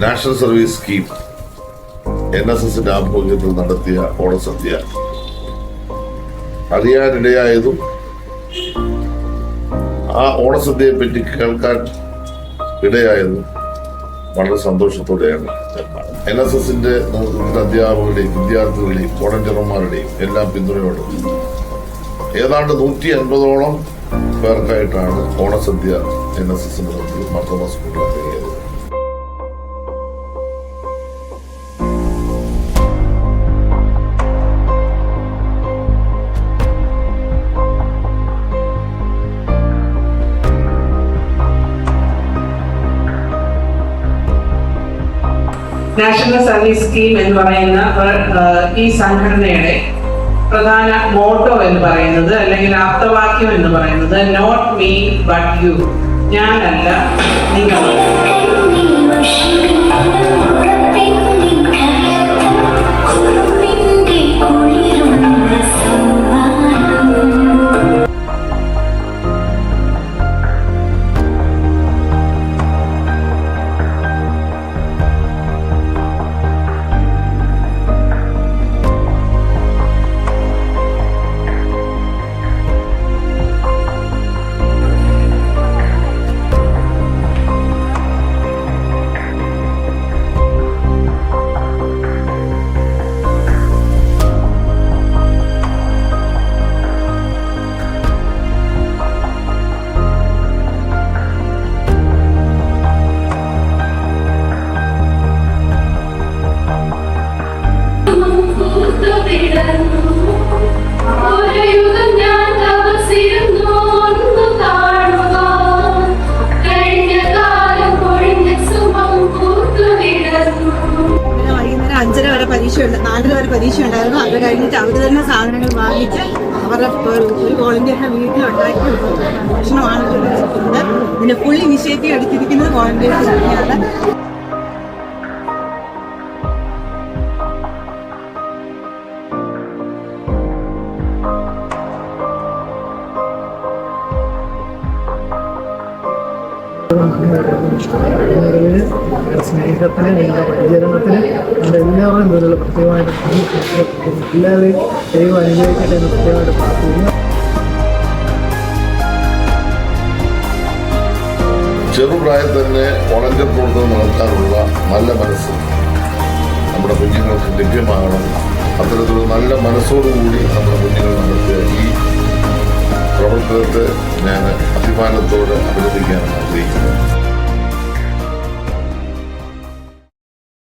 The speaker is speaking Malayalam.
National Service Scheme N S എസിന്റെ ആഭിമുഖ്യത്തിൽ നടത്തിയ ഓണസദ്യ അറിയാനിടയായതും ആ ഓണസദ്യയെ പറ്റി കേൾക്കാൻ ഇടയായതും വളരെ സന്തോഷത്തോടെയാണ്. എൻ എസ് എസിന്റെ നേതൃത്വത്തിൽ അധ്യാപകരുടെയും വിദ്യാർത്ഥികളുടെയും വോളണ്ടിയർമാരുടെയും എല്ലാം പിന്തുണയോടും ഏതാണ്ട് നൂറ്റി അൻപതോളം പേർക്കായിട്ടാണ് ഓണസദ്യ എൻ എസ് എസിന്റെ നേതൃത്വത്തിൽ മർത്തോമ സ്കൂളിൽ നാഷണൽ സർവീസ് സ്കീം എന്ന് പറയുന്ന ഈ സംഘടനയുടെ പ്രധാന മോട്ടോ എന്ന് പറയുന്നത് അല്ലെങ്കിൽ ആപ്തവാക്യം എന്ന് പറയുന്നത് നോട്ട് മീ ബട്ട് യു ഞാനല്ല നിങ്ങൾ അഞ്ചര വരെ പരീക്ഷയുണ്ട് നാലര വരെ പരീക്ഷ ഉണ്ടായിരുന്നു അത് കഴിഞ്ഞിട്ട് അവർ തന്നെ സാധനങ്ങൾ വാങ്ങിച്ച് അവരുടെ ഒരു വോളണ്ടിയറിന്റെ വീട്ടിലുണ്ടാക്കി ഭക്ഷണമാണ് ഇതിന്റെ ഫുൾ ഇനിഷ്യേറ്റീവ് എടുത്തിരിക്കുന്നത് വോളണ്ടിയേഴ്സ് തന്നെയാണ് സ്നേഹത്തിന് നിങ്ങളുടെ പരിചരണത്തിന് നമ്മുടെ എല്ലാവരുടെയും പേരുള്ള പ്രത്യേകമായിട്ട് എല്ലാവരെയും ദൈവം അനുഗ്രഹിക്കട്ടെ എന്ന് പ്രത്യേകമായിട്ട് പ്രാർത്ഥിക്കുന്നു. ചെറുപ്രായത്തിൽ തന്നെ വളണ്ടിയർ പ്രവർത്തനം നടത്താനുള്ള നല്ല മനസ്സ് നമ്മുടെ കുഞ്ഞുങ്ങൾക്ക് ലഭ്യമാകണം. അത്തരത്തിലുള്ള നല്ല മനസ്സോടുകൂടി നമ്മുടെ കുഞ്ഞുങ്ങൾ നമുക്ക് ഈ പ്രവർത്തനത്തെ ഞാൻ അഭിമാനത്തോടെ അഭിനന്ദിക്കാനാണ് ആഗ്രഹിക്കുന്നത്